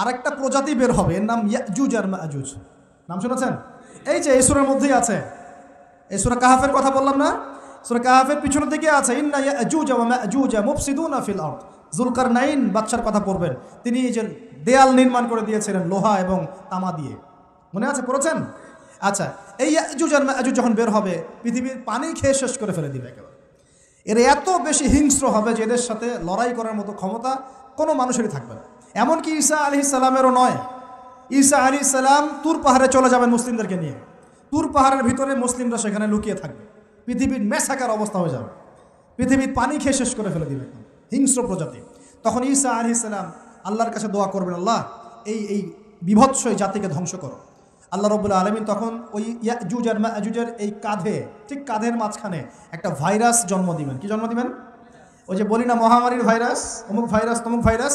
আরেকটা প্রজাতি বের হবে, এর নাম ইয়াজুজ আর মাজুজ। নাম শুনেছেন? এই যে সুরের মধ্যেই আছে। এই কাহাফের কথা বললাম না? সুরা কাহাফের পিছনের দিকে আছে, ইন্না ইয়াজুজ ওয়া মাজুজ মুফসিদুনা ফিল আরদ। জুলকারনাইন বাদশার কথা পড়বেন। তিনি এই যে দেয়াল নির্মাণ করে দিয়েছিলেন লোহা এবং তামা দিয়ে। মনে আছে? পড়েছেন? আচ্ছা এই ইয়াজুজ আর মাজুজ যখন বের হবে, পৃথিবীর পানি খেয়ে শেষ করে ফেলে দিবে একেবারে। এর এত বেশি হিংস্র হবে যে এদের সাথে লড়াই করার মতো ক্ষমতা কোনো মানুষেরই থাকবে না। এমনকি ঈসা আলি সালামেরও নয়। ঈসা আলি সালাম তুর পাহাড়ে চলে যাবেন মুসলিমদেরকে নিয়ে। তুর পাহাড়ের ভিতরে মুসলিমরা সেখানে লুকিয়ে থাকবে। পৃথিবীর মেসাকার অবস্থা হয়ে যাবে। পৃথিবীর পানি খেয়ে শেষ করে ফেলে দিবে। হিংস্র প্রজাতি। তখন ঈসা আলি সালাম আল্লাহর কাছে দোয়া করবেন, আল্লাহ, এই এই বিভৎস জাতিকে ধ্বংস করো। আল্লাহ রবুল্লা আলমিন তখন ওই ইয়াজুজ আর এই কাঁধে, ঠিক কাঁধের মাঝখানে একটা ভাইরাস জন্ম দিবেন। কি জন্ম দিবেন? ওই যে বলি না মহামারীর ভাইরাস, অমুক ভাইরাস, তমুক ভাইরাস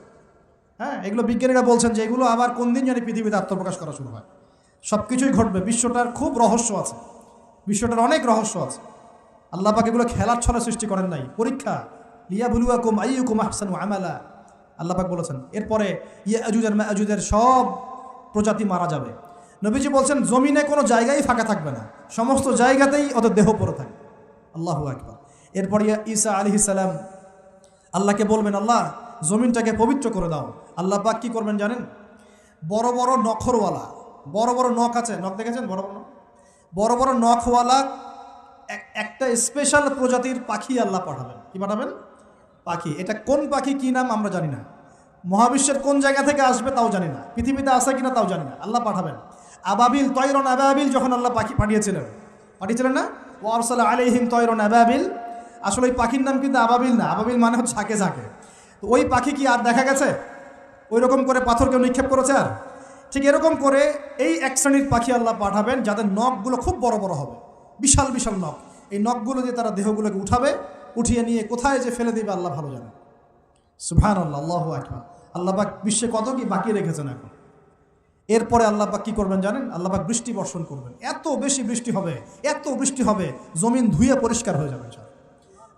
হ্যাঁ এগুলো বিজ্ঞানীরা বলছেন যে এগুলো আবার কোন দিন জানি পৃথিবীতে আত্মপ্রকাশ করা শুরু হয়। সব কিছুই ঘটবে, বিশ্বটার খুব রহস্য আছে, বিশ্বটার অনেক রহস্য আছে। আল্লাহ পাক এগুলো খেলার ছলে সৃষ্টি করেন নাই। পরীক্ষা লিয়া বুলুয়াকুম আইয়ুকুম আহসানু আমালা। আল্লাহ পাক বলেছেন, এরপরে ইয়া আজুজের আজুজের সব প্রজাতি মারা যাবে। নবীজি বলছেন, জমিনে কোনো জায়গায় ফাঁকা থাকবে না, সমস্ত জায়গাতেই ওদের দেহ পড়ে থাকবে। আল্লাহু আকবার। এরপরে ইয়া ঈসা আলী সালাম, আল্লাহকে বলবেন, আল্লাহ জমিনটাকে পবিত্র করে দাও। আল্লাহ পাক কি করবেন জানেন? বড় বড় নখরওয়ালা, বড় বড় নখ আছে, নখ দেখেছেন? বড় বড় বড় বড় নখওয়ালা এক- একটা স্পেশাল প্রজাতির পাখি আল্লাহ পাঠাবেন। কি পাঠাবেন? পাখি। এটা কোন পাখি, কি নাম আমরা জানি না। মহাবিশ্বের কোন জায়গা থেকে আসবে তাও জানি না। পৃথিবীতে আসে কিনা তাও জানি না। আল্লাহ পাঠাবেন। আবাবিল তৈরন আবাবিল যখন আল্লাহ পাখি পাঠিয়েছিলেন। পাঠিয়েছিলেন না? ও আরসাল আলিহিম তৈরন আবাবিল। আসলে ওই পাখির নাম কিন্তু আবাবিল না। আবাবিল মানে হচ্ছে ঝাঁকে ঝাঁকে। তো ওই পাখি কি আর দেখা গেছে? ওই রকম করে পাথর কেউ নিক্ষেপ করেছে আর? ঠিক এরকম করে এই এক শ্রেণির পাখি আল্লাহ পাঠাবেন যাদের নখগুলো খুব বড় বড় হবে। বিশাল বিশাল নখ। এই নখগুলো দিয়ে তারা দেহগুলোকে উঠাবে, উঠিয়ে নিয়ে কোথায় যে ফেলে দেবে আল্লাহ ভালো জানে। সুভান আল্লাহ আল্লাহ আকবার। আল্লাহ পাক বিশ্বে কত কি বাকি রেখেছেন এখন? এরপরে আল্লাহ পাক কি করবেন জানেন? আল্লাপাক বৃষ্টি বর্ষণ করবেন। এত বেশি বৃষ্টি হবে, এত বৃষ্টি হবে, জমিন ধুয়ে পরিষ্কার হয়ে যাবে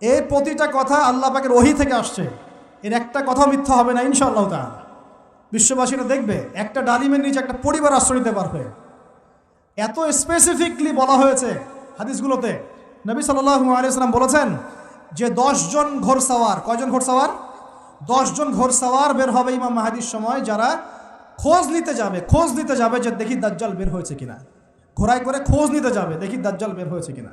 এই প্রতিটা কথা আল্লাহ পাকের ওহি থেকে আসছে। এর একটা কথা মিথ্যা হবে না, ইনশাআল্লাহ তাআলা। বিশ্ববাসীরা দেখবে, একটা ডালিমের নিচে একটা পরিবার আশ্রয় নিতে পারবে। এত স্পেসিফিকলি বলা হয়েছে হাদিসগুলোতে। নবী সাল্লাল্লাহু আলাইহি সাল্লাম বলেছেন, যে দশজন ঘোড়সাওয়ার কয়জন ঘোড়সাওয়ার দশজন ঘোড়সাওয়ার বের হবে ইমাম মাহাদির সময়, যারা খোঁজ নিতে যাবে, খোঁজ নিতে যাবে যে দেখি দাজ্জাল বের হয়েছে কিনা। ঘোড়ায় করে খোঁজ নিতে যাবে, দেখি দাজ্জাল বের হয়েছে কিনা।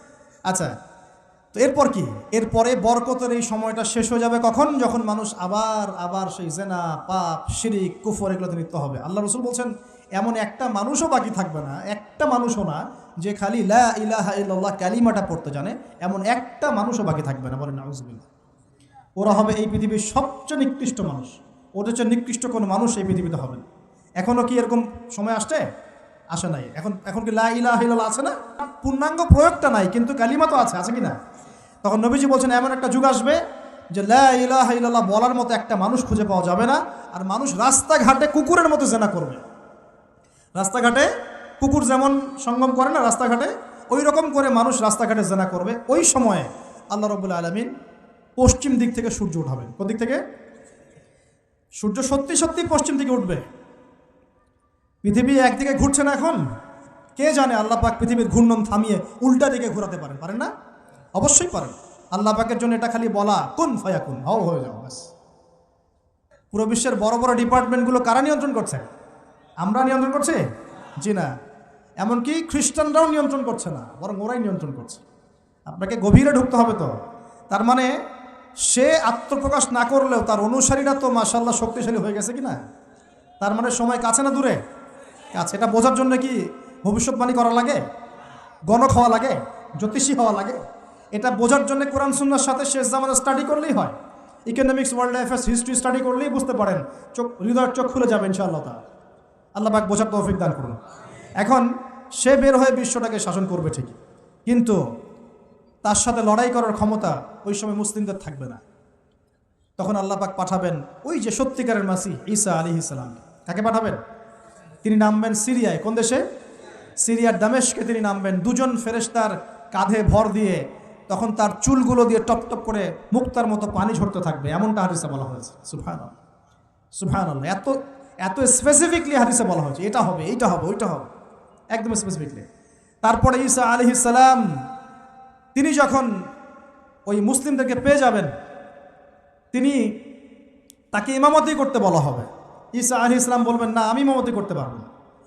আচ্ছা তো এরপর কি? এরপরে বরকতের এই সময়টা শেষ হয়ে যাবে কখন? যখন মানুষ আবার আবার সেই জেনা, পাপ, শিরিক, কুফর এগুলোতে লিপ্ত হবে। আল্লাহ রসুল বলছেন, এমন একটা মানুষও বাকি থাকবে না, একটা মানুষও না, যে খালি লা ইলাহা ইল্লাল্লাহ কালিমাটা পড়তে জানে, এমন একটা মানুষও বাকি থাকবে না। বলেন ওরা হবে এই পৃথিবীর সবচেয়ে নিকৃষ্ট মানুষ। ওদের চেয়ে নিকৃষ্ট কোনো মানুষ এই পৃথিবীতে হবে না। এখনও কি এরকম সময় আসছে? আসে নাই। এখন এখন কি লা ইলাহা ইল্লাল্লাহ আছে না? পূর্ণাঙ্গ প্রয়োগটা নাই, কিন্তু কালিমা তো আছে আছে কি না? তখন নবীজি বলছেন, এমন একটা যুগ আসবে যে লা ইলাহা ইল্লাল্লাহ বলার মতো একটা মানুষ খুঁজে পাওয়া যাবে না, আর মানুষ রাস্তাঘাটে কুকুরের মতো জেনা করবে। রাস্তাঘাটে কুকুর যেমন সঙ্গম করে না, রাস্তাঘাটে ওই রকম করে মানুষ রাস্তাঘাটে জেনা করবে। ওই সময়ে আল্লাহ রবুল্লা আলমিন পশ্চিম দিক থেকে সূর্য উঠাবেন। কোন দিক থেকে? সূর্য সত্যি সত্যি পশ্চিম দিকে উঠবে। পৃথিবী একদিকে ঘুরছে না এখন? কে জানে আল্লাহ পাক পৃথিবীর ঘূর্ণন থামিয়ে উল্টা দিকে ঘোরাতে পারেন পারেন না? অবশ্যই পারেন। আল্লাহ পাকের জন্য এটা খালি বলা, কোন ফয়া কোন হও, হয়ে যাও, ব্যাস। পুরো বিশ্বের বড় বড় ডিপার্টমেন্টগুলো কারা নিয়ন্ত্রণ করছে? আমরা নিয়ন্ত্রণ করছি? জি না। এমনকি খ্রিস্টানরাও নিয়ন্ত্রণ করছে না, বরং ওরাই নিয়ন্ত্রণ করছে। আপনাকে গভীরে ঢুকতে হবে তো। তার মানে সে আত্মপ্রকাশ না করলেও তার অনুসারীরা তো মাসাল্লাহ শক্তিশালী হয়ে গেছে কি না তার মানে সময় কাছে না দূরে? কাছে। এটা বোঝার জন্য কি ভবিষ্যৎবাণী করা লাগে, গণক হওয়া লাগে, জ্যোতিষী হওয়া লাগে। এটা বোঝার জন্য কোরআন সুন্নার সাথে শেষ জামানা স্টাডি করলেই হয়। Economics world affairs history study করলেই বুঝতে পারেন, চোখ, হৃদয়ের চোখ খুলে যাবে ইনশাআল্লাহ তা আল্লাহ পাক বোঝার তৌফিক দান করুন। এখন সে বের হয়ে বিশ্বটাকে শাসন করবে ঠিকই কিন্তু তার সাথে লড়াই করার ক্ষমতা ওই সময় মুসলিমদের থাকবে না। তখন আল্লাহ পাক পাঠাবেন ওই যে সত্যিকারের মাসি ঈসা আলী ইসলাম কাকে পাঠাবেন? তিনি নামবেন সিরিয়ায়। কোন দেশে? সিরিয়ার দামেশকে তিনি নামবেন। দুজন ফেরেস্তার কাঁধে ভর দিয়ে তখন তার চুলগুলো দিয়ে টপ টপ করে মুক্তার মতো পানি ঝরতে থাকবে। এমনটা হাদিসে বলা হয়েছে। সুফান সুফান এত এত স্পেসিফিকলি হাদিসে বলা হয়েছে। এটা হবে, এইটা হবে, ওইটা হবে। একদম স্পেসিফিকলি তারপরে ঈসা আলী সালাম, তিনি যখন ওই মুসলিমদেরকে পেয়ে যাবেন, তিনি তাকে ইমামতি করতে বলা হবে। ঈসা আলী ইসলাম বলবেন, না, আমি ইমামতি করতে পারব না।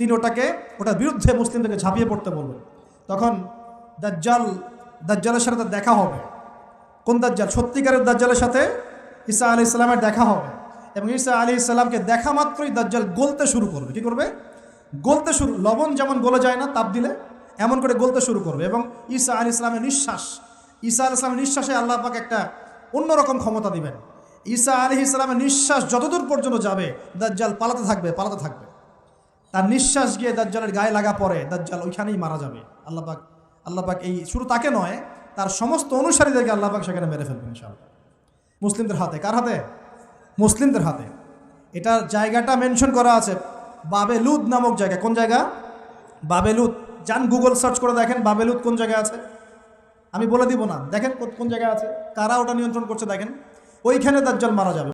তিনি ওটাকে, ওটার বিরুদ্ধে মুসলিমদেরকে ঝাঁপিয়ে পড়তে বলবেন। তখন দাজ্জাল, দাজ্জালের সাথে দেখা হবে। কোন দাজ্জাল? সত্যিকারের দাজ্জালের সাথে ঈসা আলি ইসলামের দেখা হবে। এবং ঈসা আলী ইসলামকে দেখা মাত্রই দাজ্জাল গলতে শুরু করবে। কি করবে? গলতে শুরু, লবণ যেমন গলে যায় না তাপ দিলে, এমন করে গলতে শুরু করবে। এবং ঈসা আলী ইসলামের নিঃশ্বাস, ঈসা আলী ইসলামের নিঃশ্বাসে আল্লাহ পাক একটা অন্যরকম ক্ষমতা দিবেন। ঈসা আলী ইসলামের নিঃশ্বাস যতদূর পর্যন্ত যাবে, দাজ্জাল পালাতে থাকবে পালাতে থাকবে। তার নিঃশ্বাস গিয়ে দাজ্জালের গায়ে লাগা পরে দাজ্জাল ওইখানেই মারা যাবে। আল্লাহ পাক আল্লাহ পাক এই শুরু তাকে নয়, তার সমস্ত অনুসারীদেরকে আল্লাহ পাক সেখানে মেরে ফেলবেন ইনশাআল্লাহ। মুসলিমদের হাতে, কার হাতে? মুসলিমদের হাতে। এটার জায়গাটা মেনশন করা আছে বাবেলুদ নামক জায়গা। কোন জায়গা? বাবেলুদ যান গুগল সার্চ করে দেখেন বাবেলুদ কোন জায়গায় আছে। আমি বলে দিব না। দেখেন কোন জায়গায় আছে। কারা ওটা নিয়ন্ত্রণ করছে দেখেন। ওইখানে দাজ্জাল মারা যাবে।